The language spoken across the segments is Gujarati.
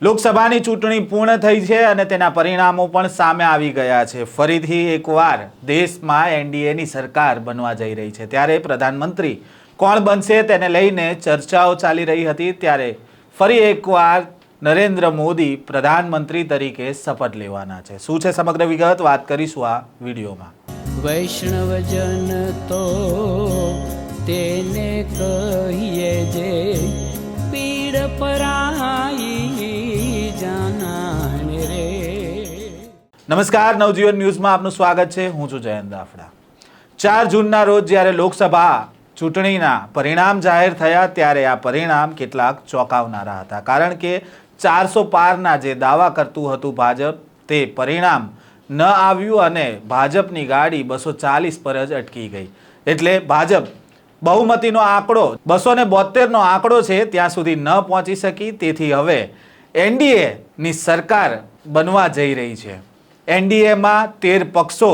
લોકસભાની ચૂંટણી પૂર્ણ થઈ છે અને તેના પરિણામો પણ સામે આવી ગયા છે. ફરીથી એકવાર દેશમાં એનડીએની સરકાર બનવા જઈ રહી છે. ત્યારે પ્રધાનમંત્રી કોણ બનશે તેને લઈને ચર્ચાઓ ચાલી રહી હતી. ત્યારે ફરી એકવાર નરેન્દ્ર મોદી પ્રધાનમંત્રી તરીકે શપથ લેવાના છે. શું છે સમગ્ર વિગત? વાત કરીશું આ વિડીયોમાં. વૈષ્ણવજન તો તેને કહીએ પીડ પરાઈ નમસ્કાર, નવજીવન ન્યૂઝમાં આપનું સ્વાગત છે. હું છું જયંત દાફડા. ચાર જૂનના રોજ જ્યારે લોકસભા ચૂંટણીના પરિણામ જાહેર થયા ત્યારે આ પરિણામ કેટલાક ચોંકાવનારા હતા. કારણ કે ચારસો પારના જે દાવા કરતું હતું ભાજપ, તે પરિણામ ન આવ્યું અને ભાજપની ગાડી બસો ચાલીસ પર જ અટકી ગઈ. એટલે ભાજપ બહુમતીનો આંકડો, બસો ને બોતેરનો આંકડો છે, ત્યાં સુધી ન પહોંચી શકી. તેથી હવે એનડીએની સરકાર બનવા જઈ રહી છે. એનડીએમાં તેર પક્ષો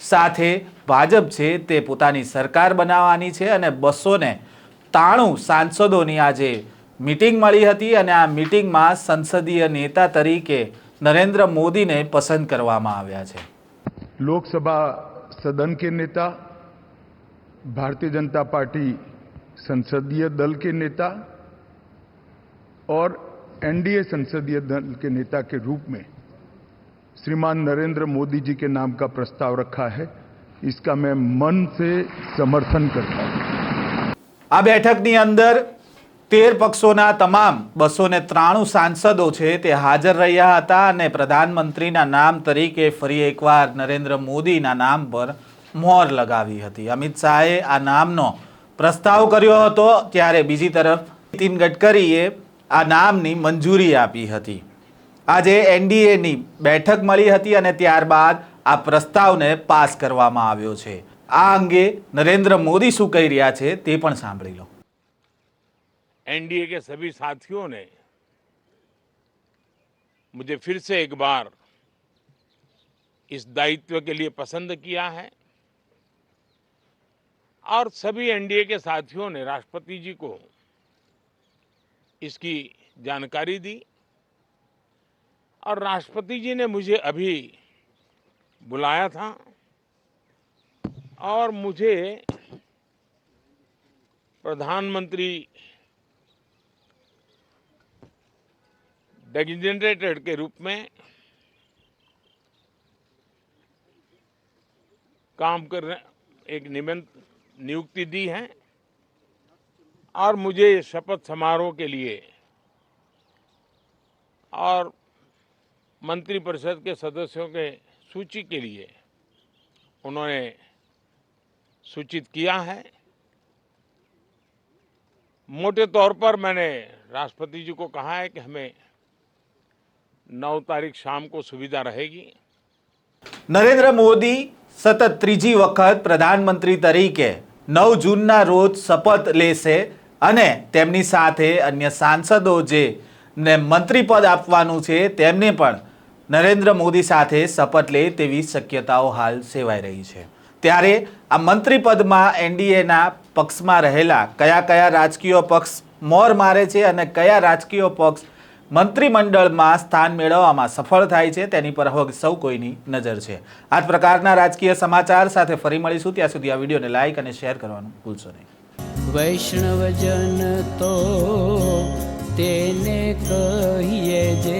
સાથે ભાજપ છે તે પોતાની સરકાર બનાવવાની છે અને બસો ને ત્રાણું સાંસદોની આજે મિટિંગ મળી હતી અને આ મિટિંગમાં સંસદીય નેતા તરીકે નરેન્દ્ર મોદીને પસંદ કરવામાં આવ્યા છે लोकसभा सदन के नेता भारतीय जनता पार्टी संसदीय दल के नेता और एनडीए संसदीय दल के नेता के रूप में श्रीमान नरेंद्र मोदी जी के नाम का प्रस्ताव रखा है इसका मैं मन से समर्थन करता हूं આ બેઠકની અંદર તેર પક્ષોના તમામ બસો ને ત્રાણું સાંસદો છે તે હાજર રહ્યા હતા અને પ્રધાનમંત્રીના નામ તરીકે ફરી એકવાર નરેન્દ્ર મોદીના નામ પર મોહર લગાવી હતી અમિત શાહે આ નામનો પ્રસ્તાવ કર્યો હતો ત્યારે બીજી તરફ નીતિન ગડકરીએ આ નામની મંજૂરી આપી હતી આજે એનડીએની બેઠક મળી હતી અને ત્યારબાદ આ પ્રસ્તાવને પાસ કરવામાં આવ્યો છે આ અંગે નરેન્દ્ર મોદી શું કહી રહ્યા છે તે પણ સાંભળી લો एनडीए के सभी साथियों ने मुझे फिर से एक बार इस दायित्व के लिए पसंद किया है और सभी एनडीए के साथियों ने राष्ट्रपति जी को इसकी जानकारी दी और राष्ट्रपति जी ने मुझे अभी बुलाया था और मुझे प्रधानमंत्री डेजिग्नेटेड के रूप में काम कर एक नियुक्ति दी है और मुझे शपथ समारोह के लिए और मंत्रिपरिषद के सदस्यों के सूची के लिए उन्होंने सूचित किया है मोटे तौर पर मैंने राष्ट्रपति जी को कहा है कि हमें नौ तारीख शाम को सुविधा रहेगी નરેન્દ્ર મોદી સતત ત્રીજી વખત પ્રધાનમંત્રી તરીકે નવ જૂનના રોજ શપથ લેશે અને તેમની સાથે અન્ય સાંસદો જે ને મંત્રીપદ આપવાનું છે તેમને પણ નરેન્દ્ર મોદી સાથે શપથ લે તેવી શક્યતાઓ હાલ સેવાઈ રહી છે. ત્યારે આ મંત્રીપદમાં એનડીએના પક્ષમાં રહેલા કયા કયા રાજકીય પક્ષ મોર મારે છે અને કયા રાજકીય પક્ષ મંત્રીમંડળમાં સ્થાન મેળવવામાં સફળ થાય છે તેની પર હવે સૌ કોઈની નજર છે. આ જ પ્રકારના રાજકીય સમાચાર સાથે ફરી મળીશું. ત્યાં સુધી આ વિડીયોને લાઈક અને શેર કરવાનું ભૂલશો નહીં. વૈષ્ણવજન તો તેને કહીએ જે